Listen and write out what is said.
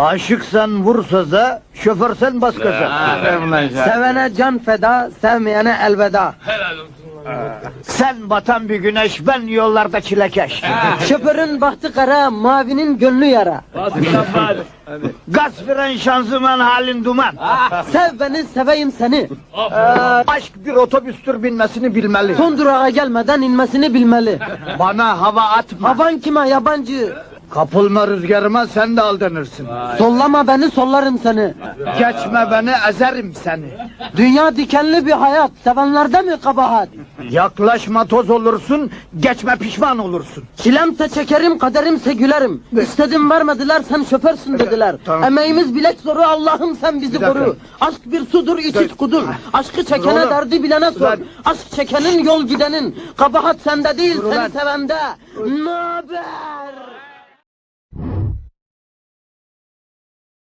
Aşıksan vur söze, şoförsen bas gaza. Sevene can feda, sevmeyene elveda. Sen batan bir güneş, ben yollarda çilekeş. Şoförün bahtı kara, mavinin gönlü yara. Gaz fren şanzıman halin duman. Sev beni, seveyim seni. Ee, aşk bir otobüstür binmesini bilmeli. Son durağa gelmeden inmesini bilmeli. Bana hava atma. Havan kime yabancı? Kapılma rüzgarıma sen de aldanırsın. Sollama beni, sollarım seni. Geçme beni ezerim seni. Dünya dikenli bir hayat, sevenlerde mi kabahat? Yaklaşma toz olursun, geçme pişman olursun. Çilemse çekerim, kaderimse gülerim. İstedim vermediler, sen şoförsün dediler. Tamam. Emeğimiz bilek zoru, Allah'ım sen bizi Bir dakika. koru. Aşk bir sudur, içit kudur. Aşkı çekene Oğlum. derdi bilene sor. Ulan. Aşk çekenin yol gidenin. Kabahat sende değil, Dur ulan. seni sevende. Ne haber?